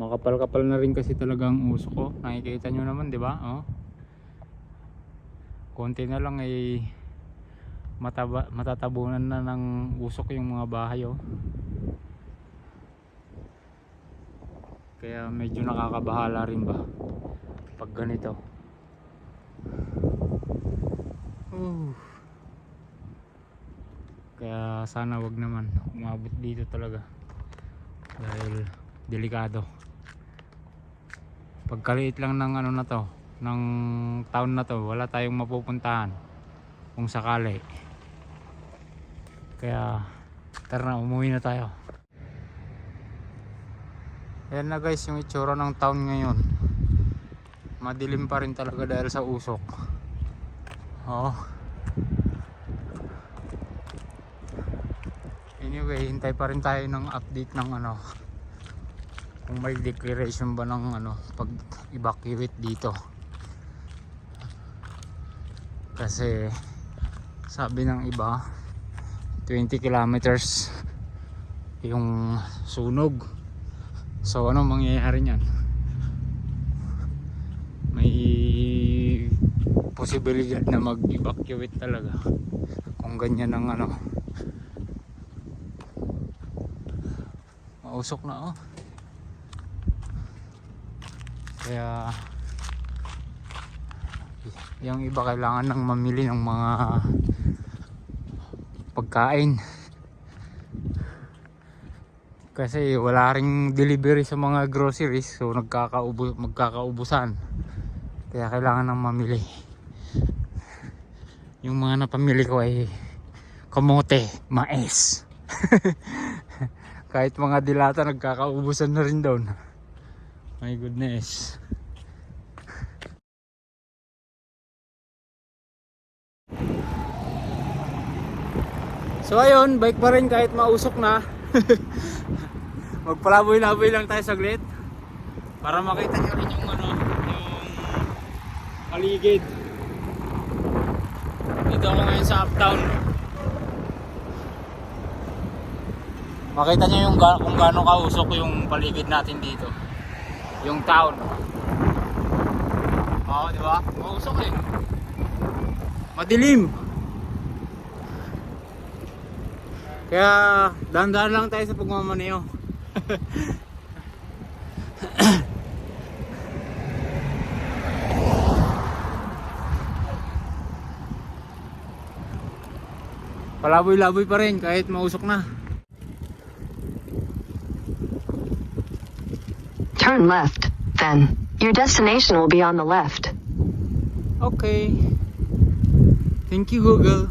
Makapal-kapal na rin kasi talaga ang uso ko. Nakikita nyo naman, di ba? Oh. Konti na lang ay mataba, matatabunan na ng usok yung mga bahay oh. Kaya medyo nakakabahala rin ba pag ganito. Uh. Kaya sana wag naman umabot dito talaga. Dahil delikado. Pagkaliit lang ng ano na to, ng town na to, wala tayong mapupuntahan kung sakali. Kaya tara na, umuwi na tayo. Ayan na guys yung itsura ng town ngayon. Madilim pa rin talaga dahil sa usok. Oo. Anyway, hintay pa rin tayo ng update ng ano kung may declaration ba ng ano pag evacuate dito. Kasi sabi ng iba 20 kilometers yung sunog. So ano mangyayari niyan? May posibilidad na mag-evacuate talaga kung ganyan ang ano mausok na oh kaya yung iba kailangan nang mamili ng mga pagkain. Kasi wala ring delivery sa mga groceries so nagkakaubo, magkakaubusan. Kaya kailangan nang mamili. Yung mga napamili ko ay kamote, mais. Kahit mga dilata nagkakaubusan na rin doon my goodness So ayun, bike pa rin kahit mausok na. Magpalaboy-laboy lang tayo saglit para makita nyo rin yung ano, yung paligid. Dito ako ngayon sa uptown. Makita nyo yung kung gaano kausok yung paligid natin dito. Yung town. Oo, di ba? Mausok eh. Madilim. Kaya dahan-dahan lang tayo sa pagmamaneho. Palaboy-laboy pa rin kahit mausok na. Turn left, then. Your destination will be on the left. Okay. Thank you Google.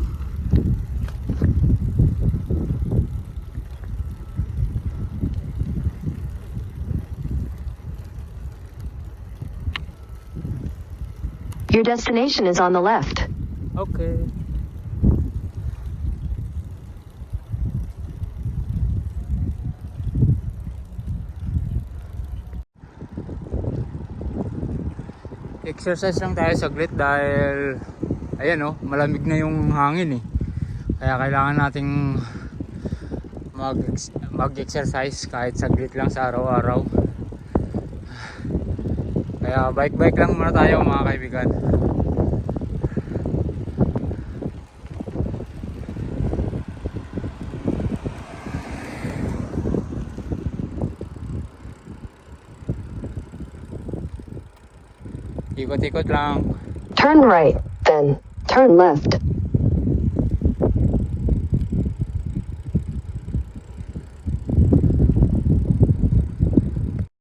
Your destination is on the left. Okay. Exercise lang tayo saglit dahil ayan oh, malamig na yung hangin eh. Kaya kailangan nating mag mag-exercise kahit saglit lang sa araw-araw. Kaya bike-bike lang muna tayo mga kaibigan. Ikot-ikot lang. Turn right, then. Turn left.